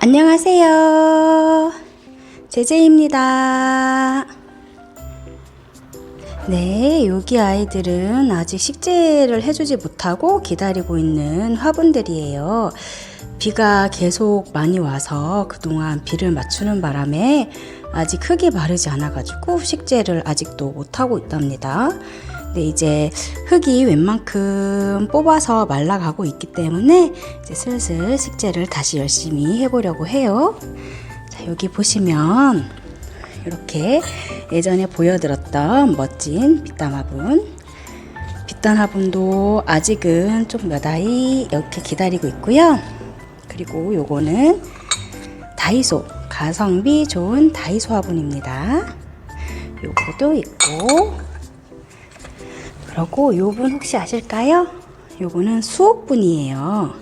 안녕하세요. 제제입니다. 네, 여기 아이들은 아직 식재를 해주지 못하고 기다리고 있는 화분들이에요. 비가 계속 많이 와서 그동안 비를 맞추는 바람에 아직 흙이 마르지 않아가지고 식재를 아직도 못하고 있답니다. 네, 이제 흙이 웬만큼 뽑아서 말라가고 있기 때문에 이제 슬슬 식재를 다시 열심히 해보려고 해요. 자, 여기 보시면 이렇게 예전에 보여드렸던 멋진 빗담 화분. 빗담 화분도 아직은 좀 몇 아이 이렇게 기다리고 있고요. 그리고 요거는 다이소 가성비 좋은 다이소 화분입니다. 요거도 있고 그리고 요분 혹시 아실까요? 요거는 수옥분이에요.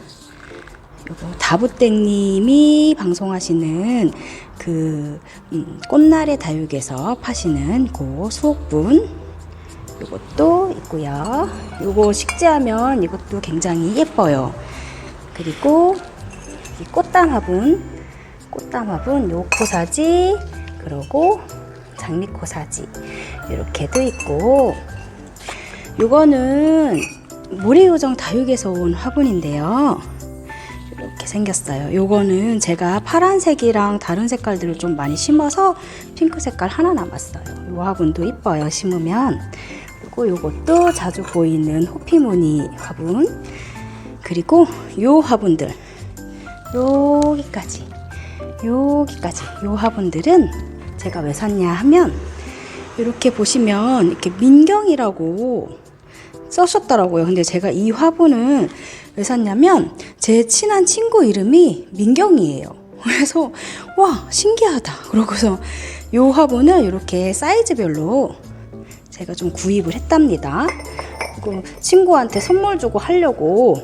요거 다부땡님이 방송하시는 그 음, 꽃날의 다육에서 파시는 그 수옥분 요것도 있고요. 요거 식재하면 이것도 굉장히 예뻐요. 그리고 이 꽃담 화분 요 코사지 그리고 장미 코사지 이렇게도 있고 요거는 모래요정 다육에서 온 화분인데요. 이렇게 생겼어요. 요거는 제가 파란색이랑 다른 색깔들을 좀 많이 심어서 핑크 색깔 하나 남았어요. 요 화분도 이뻐요. 심으면. 그리고 요것도 자주 보이는 호피무늬 화분. 그리고 요 화분들. 여기까지. 여기까지. 요 화분들은 제가 왜 샀냐 하면 이렇게 보시면 이렇게 민경이라고 써셨더라고요. 근데 제가 이 화분을 왜 샀냐면 제 친한 친구 이름이 민경이에요. 그래서 와 신기하다. 그러고서 이 화분을 이렇게 사이즈별로 제가 좀 구입을 했답니다. 그리고 친구한테 선물 주고 하려고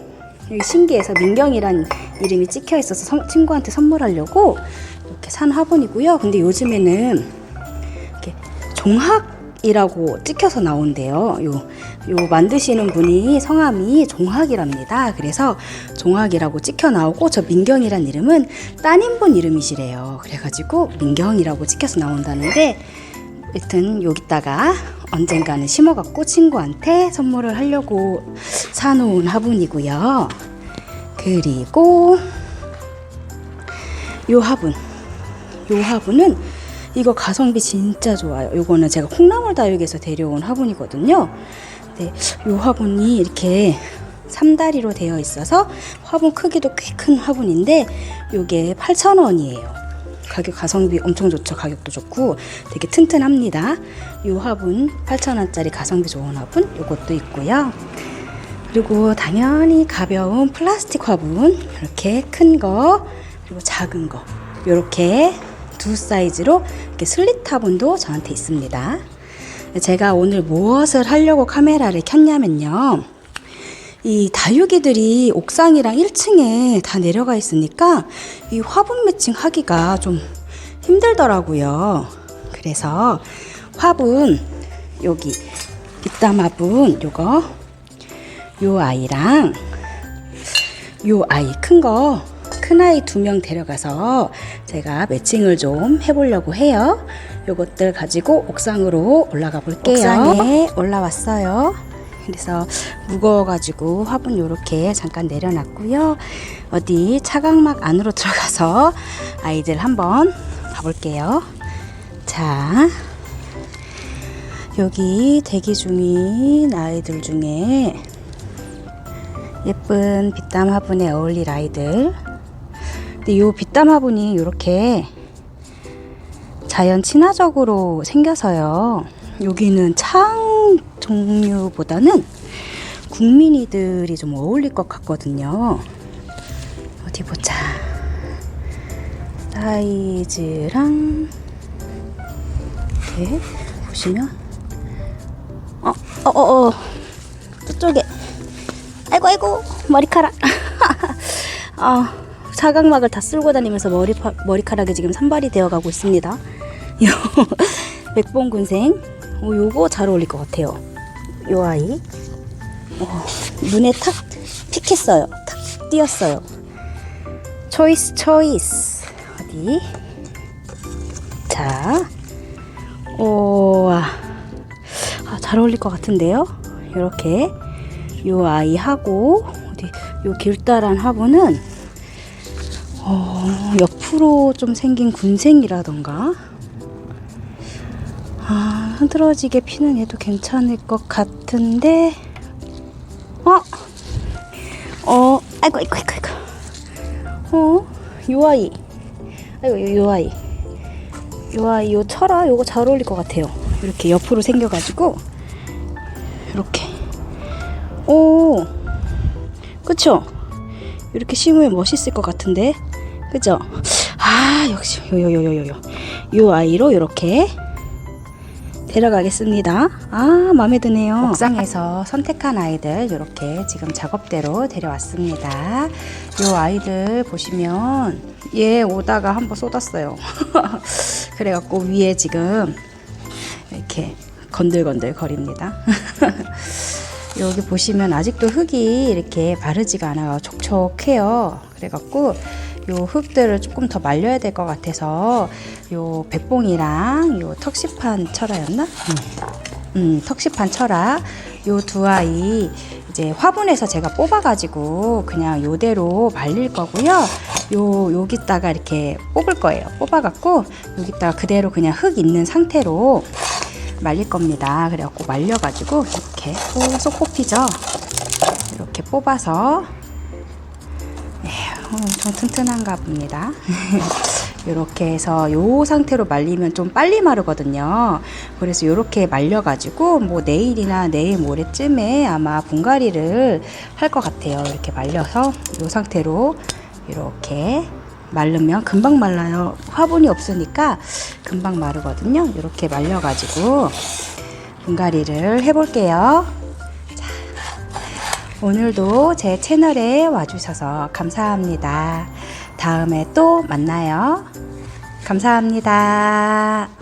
신기해서 민경이란 이름이 찍혀 있어서 선- 친구한테 선물하려고 이렇게 산 화분이고요. 근데 요즘에는 이렇게 종학 이라고 찍혀서 나온대요. 요, 요 만드시는 분이 성함이 종학이랍니다. 그래서 종학이라고 찍혀 나오고 저 민경이란 이름은 따님분 이름이시래요. 그래가지고 민경이라고 찍혀서 나온다는데 여튼 여기다가 언젠가는 심어갖고 친구한테 선물을 하려고 사놓은 화분이고요. 그리고 요 화분 요 화분은 이거 가성비 진짜 좋아요. 요거는 제가 콩나물 다육에서 데려온 화분이거든요. 네, 요 화분이 이렇게 삼다리로 되어 있어서 화분 크기도 꽤 큰 화분인데 요게 8,000원이에요. 가격 가성비 엄청 좋죠. 가격도 좋고 되게 튼튼합니다. 요 화분 8,000원짜리 가성비 좋은 화분 요것도 있고요. 그리고 당연히 가벼운 플라스틱 화분 이렇게 큰 거 그리고 작은 거 이렇게 두 사이즈로 이렇게 슬릿 화분도 저한테 있습니다. 제가 오늘 무엇을 하려고 카메라를 켰냐면요. 이 다육이들이 옥상이랑 1층에 다 내려가 있으니까 이 화분 매칭 하기가 좀 힘들더라고요. 그래서 화분 여기 빗담 화분 요거 요 아이랑 요 아이 큰 거 큰 아이 두 명 데려가서 제가 매칭을 좀 해보려고 해요. 요것들 가지고 옥상으로 올라가 볼게요. 옥상에 올라왔어요. 그래서 무거워가지고 화분 요렇게 잠깐 내려놨고요. 어디 차각막 안으로 들어가서 아이들 한번 가볼게요. 자, 여기 대기 중인 아이들 중에 예쁜 빗담 화분에 어울릴 아이들. 근데 요 빗담 화 분이 이렇게 자연 친화적으로 생겨서요. 여기는 창 종류보다는 국민이들이 좀 어울릴 것 같거든요. 어디 보자. 사이즈랑 이렇게 보시면 어, 어, 어, 어. 저쪽에 아이고 아이고 머리카락 아 사각막을 다 쓸고 다니면서 머리 머리카락이 지금 산발이 되어가고 있습니다. 요 맥봉군생 어, 요거 잘 어울릴 것 같아요. 요 아이 어, 눈에 탁 픽했어요. 탁 띄었어요. 초이스 초이스 어디? 자, 오, 아, 잘 어울릴 것 같은데요? 이렇게 요 아이 하고 어디 요 길다란 화분은 어, 옆으로 좀 생긴 군생이라던가 아, 흐드러지게 피는 애도 괜찮을 것 같은데 어? 어, 아이고, 아이고, 아이고. 어, 요 아이. 아이고, 요, 요 아이. 요 아이, 요 철아, 요거 잘 어울릴 것 같아요. 이렇게 옆으로 생겨가지고, 이렇게. 오, 그쵸? 이렇게 심으면 멋있을 것 같은데, 그죠? 아, 역시, 요, 요, 요, 요, 요, 요. 요 아이로 이렇게 데려가겠습니다. 아, 마음에 드네요. 옥상에서 선택한 아이들 이렇게 지금 작업대로 데려왔습니다. 요 아이들 보시면 얘 오다가 한번 쏟았어요. 그래갖고 위에 지금 이렇게 건들건들 거립니다. 여기 보시면 아직도 흙이 이렇게 마르지가 않아요. 촉촉해요. 그래갖고 요 흙들을 조금 더 말려야 될 것 같아서 요 백봉이랑 요 턱시판 철화였나? 음, 음 턱시판 철화 요 두 아이 이제 화분에서 제가 뽑아가지고 그냥 요대로 말릴 거고요. 요 여기다가 이렇게 뽑을 거예요. 뽑아갖고 여기다가 그대로 그냥 흙 있는 상태로 말릴 겁니다. 그래갖고 말려가지고 이렇게 쏙 뽑히죠. 이렇게 뽑아서 네, 엄청 튼튼한가 봅니다. 이렇게 해서 요 상태로 말리면 좀 빨리 마르거든요. 그래서 이렇게 말려가지고 뭐 내일이나 내일 모레쯤에 아마 분갈이를 할 것 같아요. 이렇게 말려서 요 상태로 이렇게 마르면 금방 말라요. 화분이 없으니까 금방 마르거든요. 이렇게 말려가지고 분갈이를 해볼게요. 자, 오늘도 제 채널에 와주셔서 감사합니다. 다음에 또 만나요. 감사합니다.